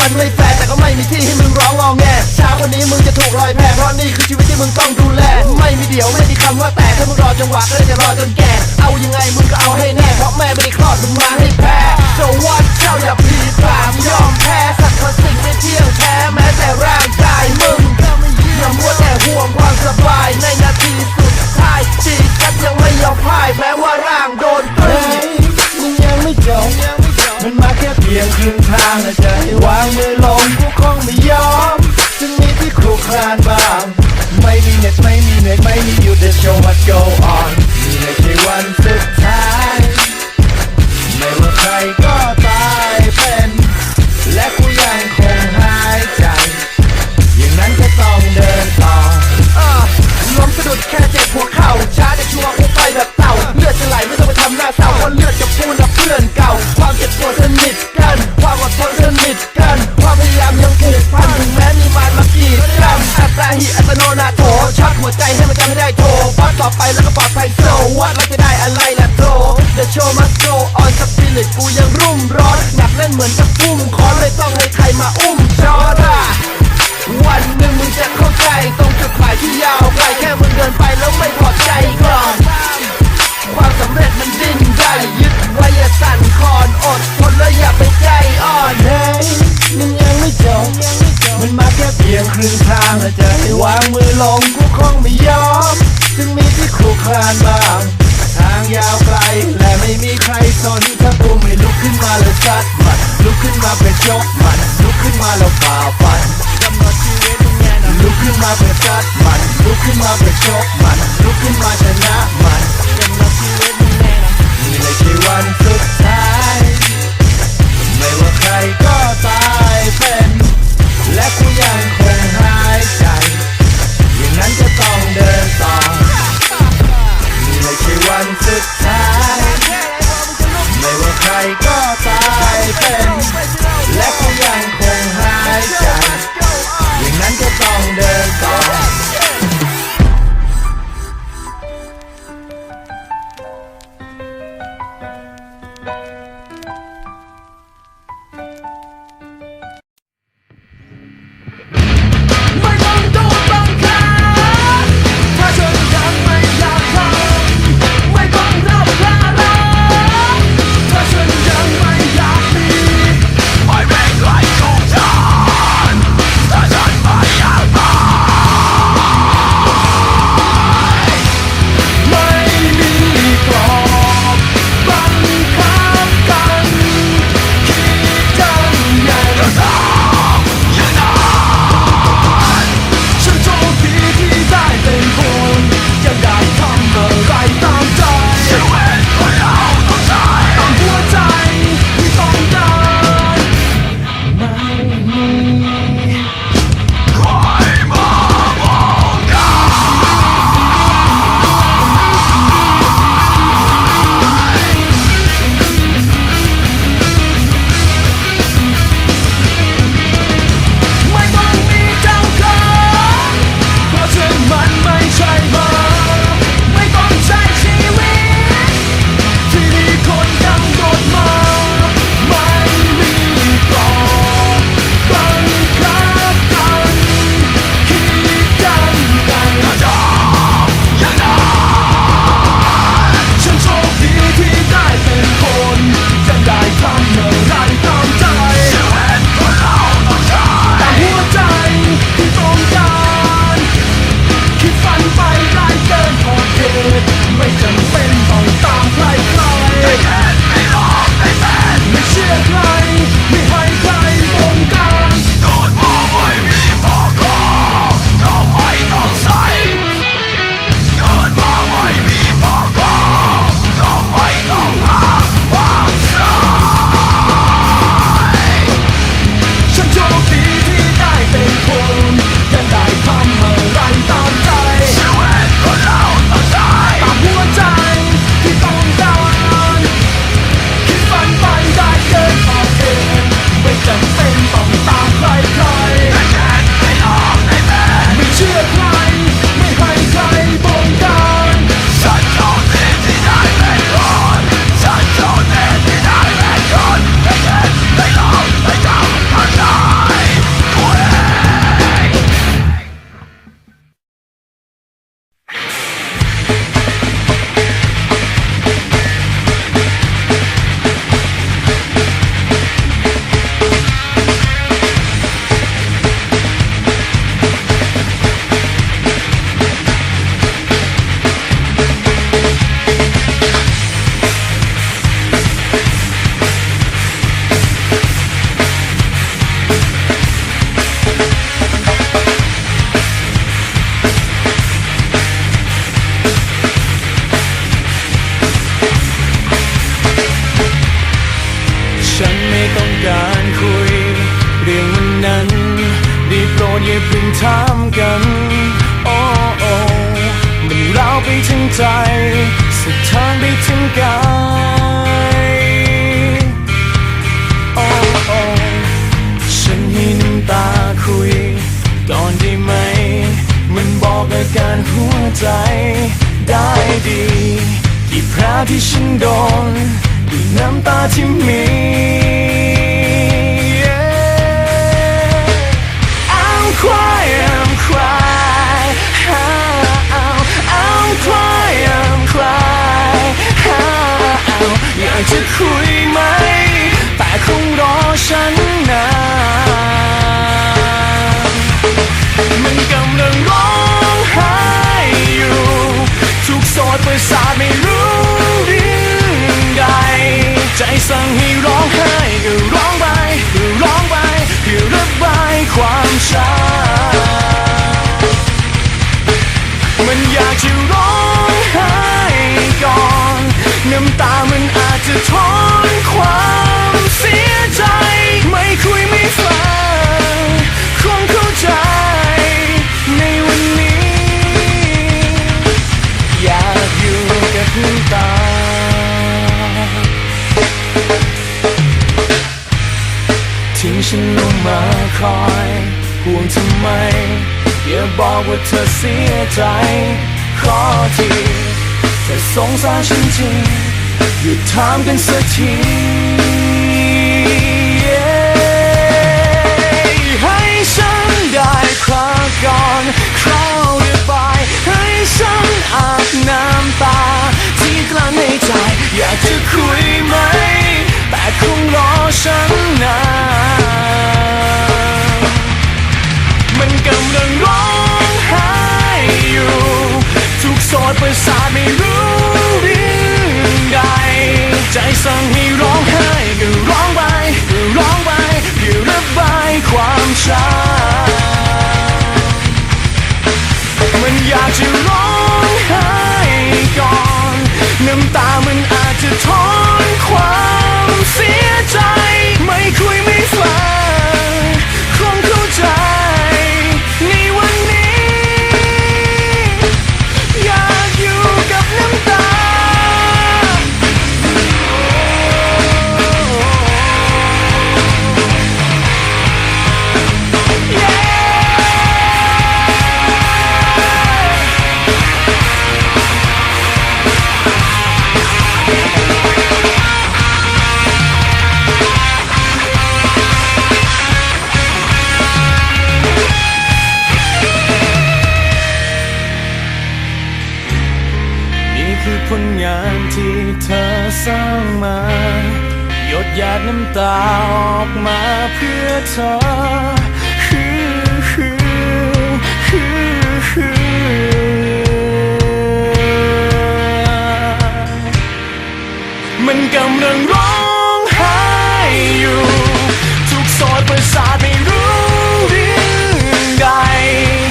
มันไม่แฟร์แต่ก็ไม่มีที่ให้มึงร้องงอแงเช้าวันนี้มึงจะถูกลอยแพเพราะนี่คือชีวิตที่มึงต้องดูแล ไม่มีเดี๋ยวไม่มีคำว่าแต่ถ้ามึงรอจังหวะก็จะรอจนแก่ เอายังไงมึงก็เอาให้แน่เพราะแม่ไม่ได้คลอดมึงมาให้แพ้ so what เจ้าอย่าพลีพรามยอมแพ้สัตว์สิ่งไม่เที่ยงแท้แม้แต่ร่างกายมึงอย่ามัวแต่ห่วงความสบายในนาทีสุดท้ายชีวิตยังไม่ยอมพ่ายแม้ว่าร่างโดนตรึเฮ้งยมึงยังไม่จบ มันมาแค่เพียงครึ่งทางและจะให้วางมือลงกูคงไม่ยอมจึงมีที่ครุคลานบ้างไม่มีเน็ดไม่มีเนื่อยไม่มีหยุด The show must go on นี่ไม่ใช่วันสุดท้าย ไม่ว่าใครก็ตายเป็น และกูยังคงหายใจ อย่างนั้นก็ต้องเดินต่ออล้มสะดุดแค่เจ็บหัวเข่าช้าแต่ชัวร์กูไปแบบเต่า เลือดจะไหลไม่ต้องไปทำหน้าเศร้าเพราะเลือดกับปูนนะพื่อน ควา ค่เรึ่งทางและจะให้วางมือลงกูคงไม่ยอมจึงมีที่ครุคลานบ้าง ทางยาวไกลและไม่มีใครสนถ้ากูไม่ลุกขึ้นมาแล้วซัดมัน ลุกขึ้นมาเพื่อชกมัน ลุกขึ้นมาแล้วฝ่าฟันกำหนดชีวิตมึงไงนะลุกขึ้นมาเพื่อซัดมัน ลุกขึ้นมาเพื่อชกมัน ลุกขึ้นมาชนะมันกำหนดชีวิตมึงไงนะนี่ไม่ใช่วันสุดท้าย ถึงใจสุดทางไปถึงกายโอ้โอ้ฉันให้น้ำตาคุยก่อนได้ไหม มันบอกอาการหัวใจได้ดี กี่แผลที่ฉันโดนด้วยน้ำตาที่มี จะคุยไหม แต่คงรอฉันนานมันกำลังร้องไห้อยู่ ทุกโสดประสาทไม่รู้เรื่องใด ใจสั่งให้ร้องไห้ก็ร้องไปก็ร้องไปเพื่อระบายความช้ามันอยากจะร้องไห้ก่อนน้ำตามันอา มาคอยห่วงทำไม อย่าบอกว่าเธอเสียใจ ขอทีเธอสงสารฉันจริงหยุดถามกันสักทีให้ฉันได้คราก่อนคราวเดียวไปให้ฉันอาบน้ำตา ที่กลั้นในใจ อยากจะคุยไหม แต่คงรอฉันนาน ประสาทไม่รู้เรื่องใด ใจสั่งให้ร้องไห้ก็ร้องไปก็ร้องไปเพื่อระบายความช้ามันอยากจะร้องไห้ก่อนน้ำตา มา หยดหยาดน้ำตาออกมาเพื่อเธอฮือฮือฮือฮือมันกำลังร้องไห้อยู่ ทุกโสดประสาทไม่รู้เรื่องใด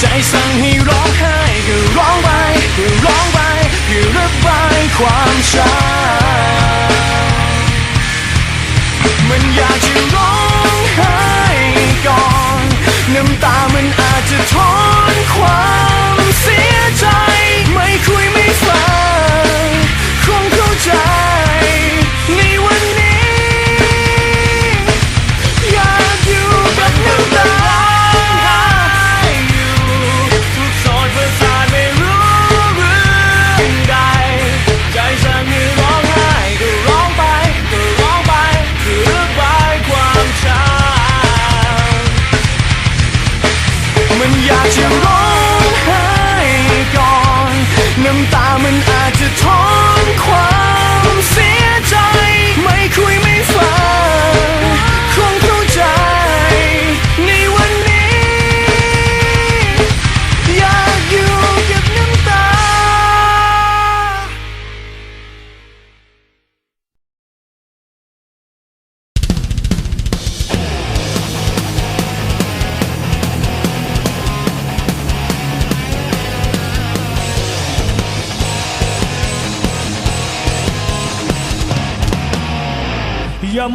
ใจสั่งให้ร้องไห้ก็ร้องไปก็ร้องไปเพื่อระบายความช้า น้ำตามันอาจจะทอนความเสียใจ ไม่คุยไม่ฟัง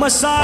อ